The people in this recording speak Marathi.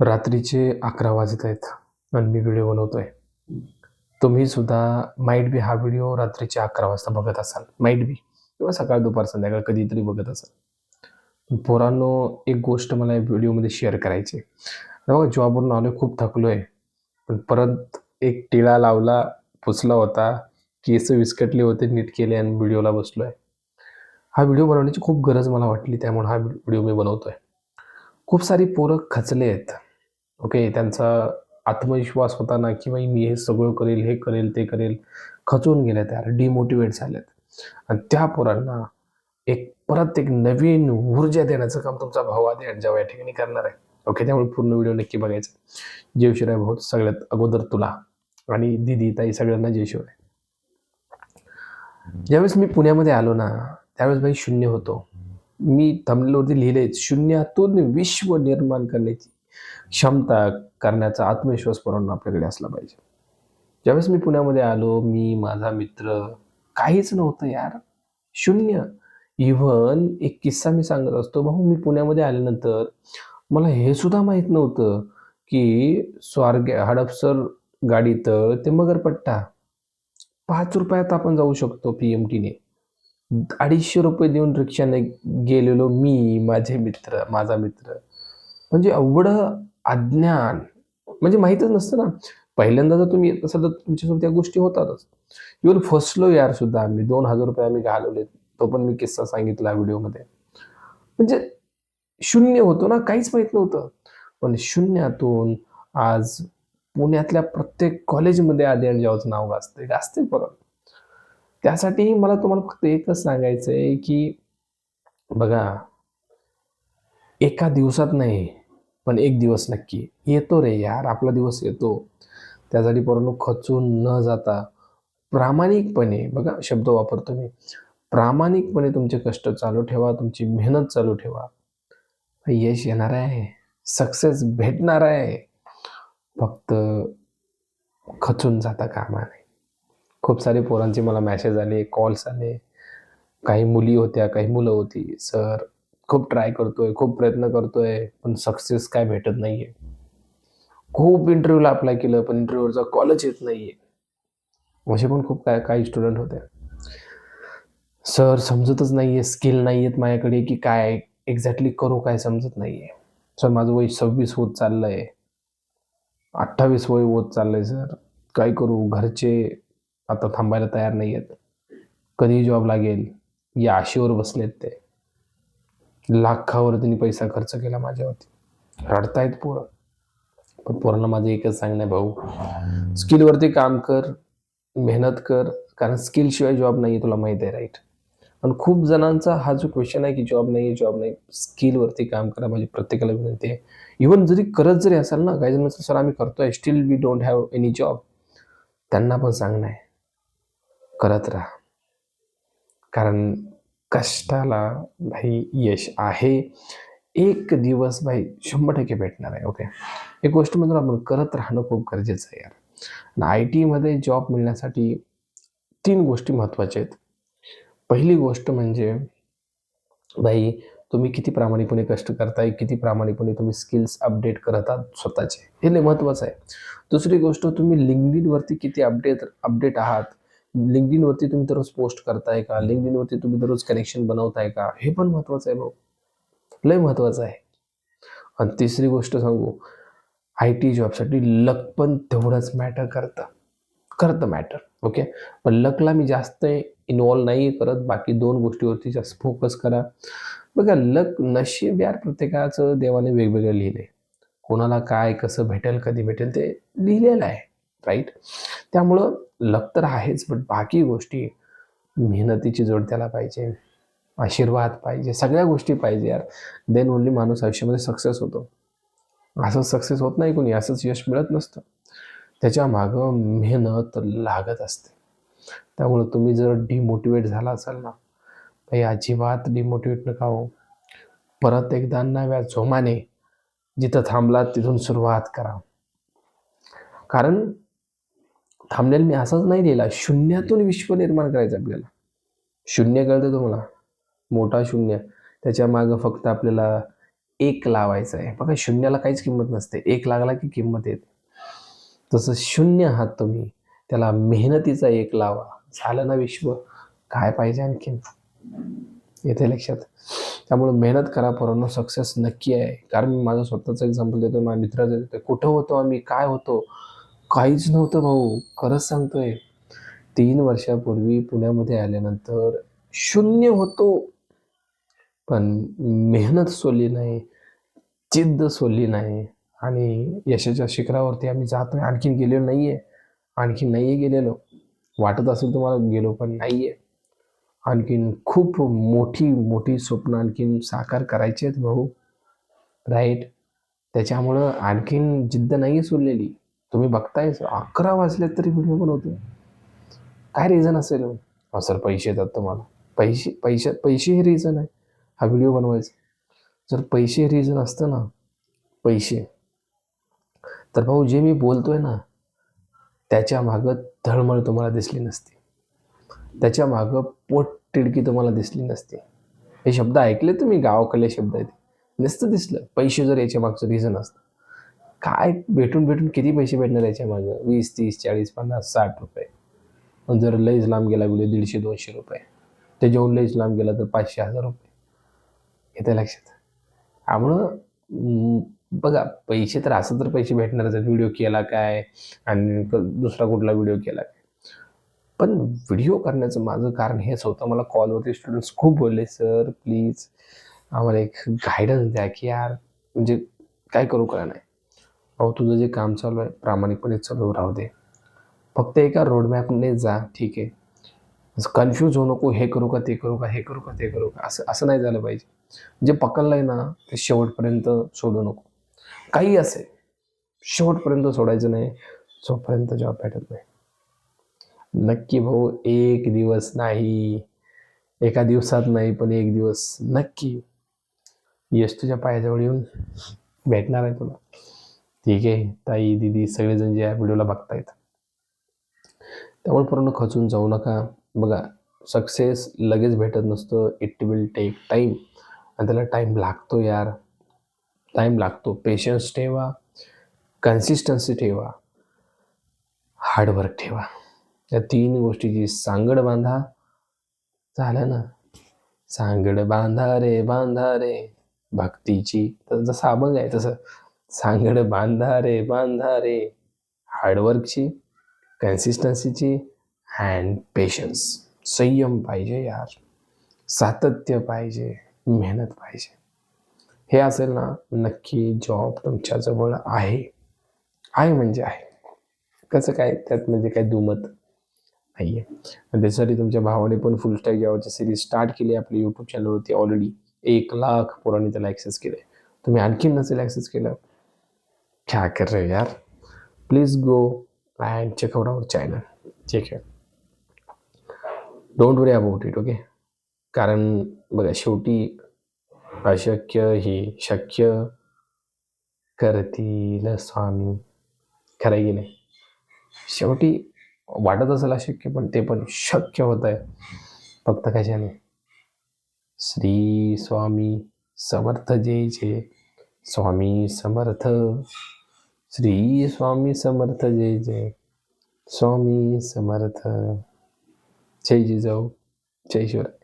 रात्रीचे अकरा वाजत आहेत आणि मी व्हिडिओ बनवतो आहे तुम्ही सुद्धा माईट बी हा व्हिडिओ रात्रीचे अकरा वाजता बघत असाल. माईट बी किंवा सकाळ दुपार संध्याकाळ कधीतरी बघत असाल. पोरांनो एक गोष्ट मला या व्हिडिओमध्ये शेअर करायची आहे. बघा जॉबवरून आलो खूप थकलो आहे पण परत एक टिळा लावला पुसला होता. केस विस्कटले होते नीट केले आणि व्हिडिओला बसलो आहे हा व्हिडिओ बनवण्याची खूप गरज मला वाटली त्यामुळे हा व्हिडिओ मी बनवतो आहे खूप सारी पोरं खचले आहेत. ओके त्यांचा आत्मविश्वास होता ना की बाई मी हे सगळं करेल हे करेल ते करेल खचून गेले त्या डिमोटिवेट झालेत आणि त्या पोरांना एक परत एक नवीन ऊर्जा देण्याचं काम तुमचा भाऊ आधी जेव्हा या ठिकाणी करणार आहे. ओके त्यामुळे पूर्ण व्हिडिओ नक्की बघायचा. जय शिवराय भाऊ सगळ्यात अगोदर तुला आणि दिदी ताई सगळ्यांना जय शिवराय. ज्यावेळेस मी पुण्यामध्ये आलो ना त्यावेळेस बाई शून्य होतो. मी थंबनेलवरती लिहिले शून्यातून विश्व निर्माण करण्याची क्षमता करण्याचा आत्मविश्वास पोरांना आपल्याकडे असला पाहिजे. ज्यावेळेस मी पुण्यामध्ये आलो मी माझा मित्र काहीच नव्हतं यार. शून्य. इव्हन एक किस्सा मी सांगत असतो भाऊ मी पुण्यामध्ये आल्यानंतर मला हे सुद्धा माहीत नव्हतं की स्वार्ग हडपसर गाडी तर ते मगरपट्टा. पाच रुपयात आपण जाऊ शकतो पी एम टीने अडीचशे रुपये देऊन रिक्षाने गेलेलो मी माझे मित्र माझा मित्र. म्हणजे एवढं अज्ञान म्हणजे माहीतच नसतं ना. पहिल्यांदा जर तुम्ही येत असाल तर तुमच्यासोबत त्या गोष्टी होतातच. इव्हन फसलो यार सुद्धा आम्ही दोन हजार रुपये आम्ही घालवले तो पण मी किस्सा सांगितला व्हिडिओमध्ये. म्हणजे शून्य होतो ना काहीच माहीत नव्हतं. पण शून्यातून आज पुण्यातल्या प्रत्येक कॉलेजमध्ये आधी आणि जेव्हाचं नाव गाजते गाजते परत. त्यासाठी मला तुम्हाला फक्त एकच सांगायचं आहे की बघा एका दिवसात नाही पण एक दिवस नक्की. येतो रे यार आपला दिवस येतो. त्यासाठी परंतु खचून न जाता प्रामाणिकपणे बघा शब्द वापरतो मी प्रामाणिकपणे तुमचे कष्ट चालू ठेवा तुमची मेहनत चालू ठेवा. यश येणार आहे सक्सेस भेटणार आहे. फक्त खचून जाता कामा नाही खूप सारे पोरांचे मला मॅसेज आले कॉल्स आले. काही मुली होत्या काही मुलं होती. सर खूप ट्राय करतोय खूप प्रयत्न करतोय पण सक्सेस काय भेटत नाहीये. खूप इंटरव्ह्यूला अप्लाय केलं पण इंटरव्ह्यूचा कॉलच येत नाहीये. असे पण खूप काय काही स्टुडंट होते सर समजतच नाहीये स्किल नाही आहेत माझ्याकडे की काय एक्झॅक्टली करू काय समजत नाहीये. सर माझं वय सव्वीस होत चाललंय. अठ्ठावीस वय होत चाललंय सर काय करू? घरचे आता थांबायला तयार नाही आहेत कधी जॉब लागेल? या आशेवर बसलेत ते. लाखावर त्यांनी पैसा खर्च केला माझ्यावरती. रडतायत पोरं. पण पोरांना माझं एकच सांगणं आहे भाऊ स्किलवरती काम कर मेहनत कर कारण स्किलशिवाय जॉब नाही तुला माहीत आहे राईट आणि खूप जणांचा हा जो क्वेश्चन आहे की जॉब नाही आहे जॉब नाही स्किलवरती काम करा माझी प्रत्येकाला विनंती आहे. इव्हन जरी करत जरी असाल ना काही जण सर आम्ही करतोय still we don't have any job त्यांना पण सांगणं आहे करत राहा. कारण कष्टाला भाई यश आहे. एक दिवस भाई शंभर टक्के भेटणार आहे ओके एक गोष्ट म्हणून आपण करत राहणं खूप गरजेचं आहे यार. आय टीमध्ये जॉब मिळण्यासाठी तीन गोष्टी महत्त्वाच्या आहेत. पहिली गोष्ट म्हणजे भाई तुम्ही किती प्रामाणिकपणे कष्ट करताय किती प्रामाणिकपणे तुम्ही स्किल्स अपडेट करत आहात स्वतःचे. हे लय महत्त्वाचं आहे. दुसरी गोष्ट तुम्ही लिंगडीनवरती किती अपडेट अपडेट आहात लिंकडिनवरती तुम्ही दररोज पोस्ट करताय का? लिंकडिनवरती तुम्ही दररोज कनेक्शन बनवताय का? हे पण महत्त्वाचं आहे भाऊ. लय महत्त्वाचं आहे. आणि तिसरी गोष्ट सांगू आय टी जॉबसाठी लक पण तेवढंच मॅटर करतं. करतं मॅटर ओके पण लकला मी जास्त इन्वॉल्व नाही करत. बाकी दोन गोष्टीवरती जास्त फोकस करा. बघा लक नशीब यार प्रत्येकाचं देवाने वेगवेगळं लिहिलं आहे कोणाला काय कसं भेटेल कधी भेटेल ते लिहिलेलं आहे राईट त्यामुळं लक तर आहेच बट बाकी गोष्टी मेहनतीची जोड त्याला पाहिजे आशीर्वाद पाहिजे सगळ्या गोष्टी पाहिजे यार. देन ओनली माणूस आयुष्यामध्ये सक्सेस होतो. असंच सक्सेस होत नाही कोणी असंच यश मिळत नसतं. त्याच्या मागं मेहनत लागत असते. त्यामुळं तुम्ही जर डिमोटिवेट झाला असाल ना काही अजिबात डिमोटिवेट नका हो. परत एकदा नव्या झोमाने जिथं थांबलात तिथून सुरुवात करा. कारण थांबलेल मी असंच नाही लिहिला. शून्यातून विश्व निर्माण करायचं आपल्याला. शून्य कळतं तुम्हाला. मोठा शून्य. त्याच्या मागं फक्त आपल्याला एक लावायचा आहे. बघा शून्याला काहीच किंमत नसते. एक लागला की किंमत येते. तसं शून्य आहात तुम्ही. त्याला मेहनतीचा एक लावा. झालं ना विश्व. काय पाहिजे आणखीन? येते लक्षात. त्यामुळे मेहनत करा पोरांनो. सक्सेस नक्की आहे. कारण मी माझं स्वतःचं एक्झाम्पल देतो माझ्या मित्राचं देतो कुठं होतो आम्ही? काय होतो? काहीच नव्हतं भाऊ. खरंच सांगतोय. तीन वर्षापूर्वी पुण्यामध्ये आल्यानंतर शून्य होतो. पण मेहनत सोडली नाही जिद्द सोडली नाही आणि यशाच्या शिखरावरती आम्ही जातोय. आणखीन गेलेलो नाही आहे आणखीन नाही आहे गेलेलो. वाटत असेल तुम्हाला गेलो पण नाही आहे आणखीन खूप मोठी मोठी स्वप्न आणखीन साकार करायची आहेत भाऊ. राईट त्याच्यामुळं आणखीन जिद्द नाही सोडलेली. तुम्ही बघताय अकरा वाजले तरी व्हिडिओ बनवतो काय रिझन असेल सर पैसे येतात तुम्हाला. पैसे पैसे पैसे हे रिझन आहे. हा व्हिडिओ बनवायचा. जर पैसे हे रिझन असतं ना पैसे. तर भाऊ जे मी बोलतोय ना त्याच्या मागं धळमळ तुम्हाला दिसली नसती. त्याच्या मागं पोट टिडकी तुम्हाला दिसली नसती. हे शब्द ऐकले तुम्ही? गावाकडले शब्द आहेत. नुसतं दिसलं. पैसे जर याच्या मागचं रिझन असतं. काय भेटून भेटून किती पैसे भेटणार याच्या मागं? वीस तीस चाळीस पन्नास साठ रुपये. जर लईच लांब गेला व्हिडिओ दीडशे दोनशे रुपये. त्याच्याहून लईच लांब गेला तर पाचशे हजार रुपये. येते लक्षात. त्यामुळं बघा पैसे तर असं तर पैसे भेटणारच आहेत. व्हिडिओ केला काय? आणि क- दुसरा कुठला व्हिडिओ केला काय? पण व्हिडिओ करण्याचं माझं कारण हेच होतं. मला कॉलवरती स्टुडंट्स खूप बोलले सर प्लीज आम्हाला एक गायडन्स द्या की यार म्हणजे काय करू करा नाही अहो तुझं जे काम चालू आहे प्रामाणिकपणे चालू राहू दे. फक्त एका रोडमॅपने जा ठीक आहे. कन्फ्यूज होऊ नको हे करू का ते करू का हे करू का ते करू का. असं असं नाही झालं पाहिजे. जे पकडलं आहे ना ते शेवटपर्यंत सोडू नको. काही असे शेवटपर्यंत सोडायचं नाही जोपर्यंत जॉब भेटत नाही. नक्की भाऊ एक दिवस नाही. एका दिवसात नाही पण एक दिवस नक्की. यश तुझ्या पायाजवळ येऊन भेटणार आहे तुला. ठीक आहे. ताई दिदी सगळेजण जे या व्हिडिओला बघतायत. त्यामुळे पूर्ण खचून जाऊ नका. बघा सक्सेस लगेच भेटत नसतं. इट विल टेक टाईम आणि त्याला टाईम लागतो यार. टाईम लागतो. पेशन्स ठेवा. कन्सिस्टन्सी ठेवा. हार्डवर्क ठेवा. या तीन गोष्टीची सांगड बांधा. झालं ना? सांगड बांधा रे बांधा रे. भक्तीची. तर जसं अभंग आहे तसं. सांगड बांधा रे बांधा रे. हार्डवर्कची कन्सिस्टन्सीची अँड पेशन्स संयम पाहिजे यार. सातत्य पाहिजे मेहनत पाहिजे. हे असेल ना नक्की जॉब तुमच्याजवळ आहे. आहे म्हणजे आहे. कसं काय त्यात म्हणजे काय दुमत नाही आहे आणि त्यासाठी तुमच्या भावाने पण फुल स्टॅक जॉबची सिरीज स्टार्ट केली आपली यूट्यूब चॅनलवरती ऑलरेडी एक लाख पोरांनी त्याला ॲक्सेस केलं आहे तुम्ही आणखीन नसेल ॲक्सेस केलं क्या कर रहे हो यार please go and check out our channel ठीक आहे don't worry about it okay कारण बघा शेवटी अशक्य ही शक्य करतील स्वामी. खरं की नाही? शेवटी वाटत असेल अशक्य पण ते पण शक्य होत आहे. फक्त कशाने? श्री स्वामी समर्थ जय जय. स्वामी समर्थ. श्री स्वामी समर्थ जय जय स्वामी समर्थ जय जिजाऊ जय शिवराय